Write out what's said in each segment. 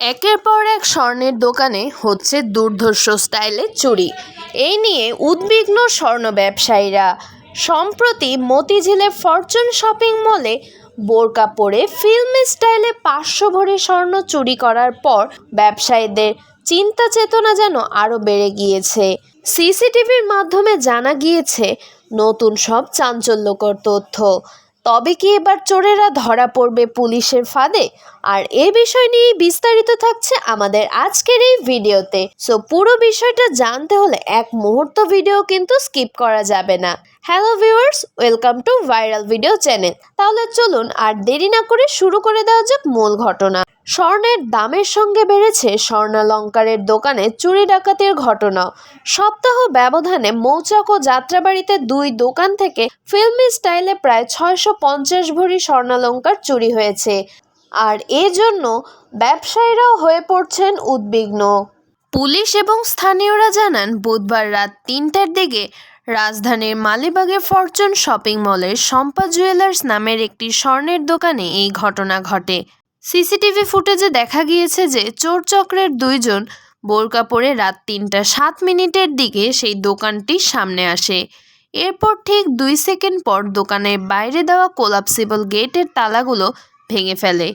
একের পর এক স্বর্ণের দোকানে হচ্ছে দুর্ধর্ষ স্টাইলে চুরি। এই নিয়ে উদ্বিগ্ন স্বর্ণ ব্যবসায়ীরা। সম্প্রতি মতিঝিলের ফরচুন শপিং মলে বোরকা পরে ফিল্ম স্টাইলে পাঁচশো ভরি স্বর্ণ চুরি করার পর ব্যবসায়ীদের চিন্তা চেতনা যেন আরও বেড়ে গিয়েছে। সিসিটিভির মাধ্যমে জানা গিয়েছে, নতুন সব চাঞ্চল্যকর তথ্য। তবে কি এবার চোরেরা ধরা পড়বে পুলিশের ফাঁদে? আর এ বিষয় নিয়ে বিস্তারিত থাকছে আমাদের আজকের এই ভিডিওতে। সো পুরো বিষয়টা জানতে হলে এক মুহূর্ত ভিডিও কিন্তু স্কিপ করা যাবে না। Hello viewers welcome to viral video channel তাহলে চলুন আর দেরি না করে শুরু করে দেওয়া যাক মূল ঘটনা। স্বর্ণের দামের সঙ্গে বেড়েছে স্বর্ণালঙ্কারের দোকানে চুরি ডাকাতির ঘটনা সপ্তাহ ব্যবধানে মৌচাক ও যাত্রাবাড়িতে দুই দোকান থেকে ফিল্মি স্টাইলে প্রায় ছয়শো পঞ্চাশ ভরি স্বর্ণালঙ্কার চুরি হয়েছে। আর এজন্য ব্যবসায়ীরাও হয়ে পড়ছেন উদ্বিগ্ন। পুলিশ এবং স্থানীয়রা জানান, বুধবার রাত তিনটার দিকে রাজধানীর মালিবাগে ফরচুন শপিং মলের শম্পা জুয়েলার্স নামের একটি স্বর্ণের দোকানে এই ঘটনা ঘটে। সিসিটিভি ফুটেজে দেখা গিয়েছে যে চোর চক্রের দুইজন বোরকা পরে রাত তিনটা সাত মিনিটের দিকে সেই দোকানটির সামনে আসে। এরপর ঠিক দুই সেকেন্ড পর দোকানের বাইরে দেওয়া কোলাপসিবল গেটের তালাগুলো ভেঙে ফেলে।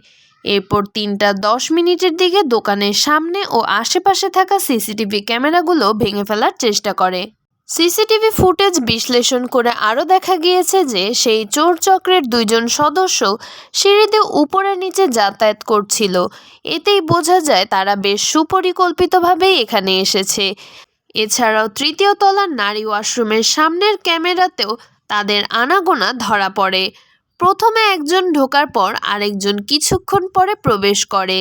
এরপর তিনটা দশ মিনিটের দিকে দোকানের সামনে ও আশেপাশে থাকা সিসিটিভি ক্যামেরাগুলো ভেঙে ফেলার চেষ্টা করে। সিসিটিভি ফুটেজ বিশ্লেষণ করে আরও দেখা গিয়েছে যে সেই চোর চক্রের দুইজন সদস্য সিঁড়িতে উপরে নিচে যাতায়াত করছিল। এতেই বোঝা যায় তারা বেশ সুপরিকল্পিতভাবেই এখানে এসেছে। এছাড়াও তৃতীয় তলার নারী ওয়াশরুমের সামনের ক্যামেরাতেও তাদের আনাগোনা ধরা পড়ে। প্রথমে একজন ঢোকার পর আরেকজন কিছুক্ষণ পরে প্রবেশ করে।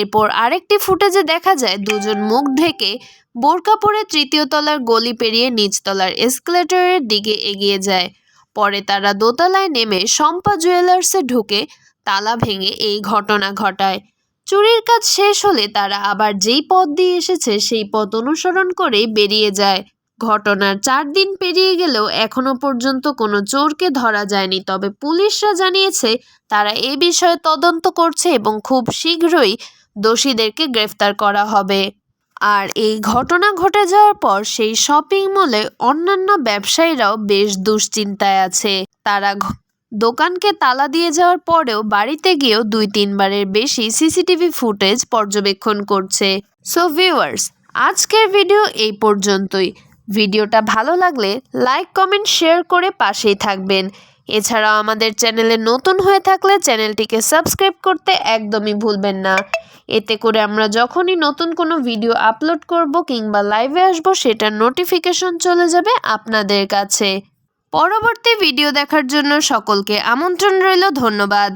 এরপর আরেকটি ফুটেজে দেখা যায় দুজন মুখ ঢেকে বোরকা পরে তৃতীয় তলার গলি পেরিয়ে নিচতলার এসকেলেটরের দিকে এগিয়ে যায়। পরে তারা দোতলায় নেমে শম্পা জুয়েলার্সে ঢুকে তালা ভেঙে এই ঘটনা ঘটায়। চুরির কাজ শেষ হলে তারা আবার যেই পথ দিয়ে এসেছে সেই পথ অনুসরণ করে বেরিয়ে যায়। ঘটনার চার দিন পেরিয়ে গেলেও এখনও পর্যন্ত কোনো চোরকে ধরা যায়নি, তবে পুলিশরা জানিয়েছে তারা এ বিষয়ে তদন্ত করছে এবং খুব শীঘ্রই দোষীদেরকে গ্রেফতার করা হবে। আর এই ঘটনা ঘটে যাওয়ার পর সেই শপিং মলে অন্যান্য ব্যবসায়ীরাও বেশ দুশ্চিন্তায় আছে। তারা দোকানকে তালা দিয়ে যাওয়ার পরেও বাড়িতে গিয়েও দুই তিনবারের বেশি সিসিটিভি ফুটেজ পর্যবেক্ষণ করছে। সো ভিউয়ার্স আজকের ভিডিও এই পর্যন্তই। ভিডিওটা ভালো লাগলে লাইক কমেন্ট শেয়ার করে পাশেই থাকবেন। এছাড়াও আমাদের চ্যানেলে নতুন হয়ে থাকলে চ্যানেলটিকে সাবস্ক্রাইব করতে একদমই ভুলবেন না। এতে করে আমরা যখনই নতুন কোনো ভিডিও আপলোড করব কিংবা লাইভে আসব, সেটার নোটিফিকেশন চলে যাবে আপনাদের কাছে। পরবর্তী ভিডিও দেখার জন্য সকলকে আমন্ত্রণ রইল, ধন্যবাদ।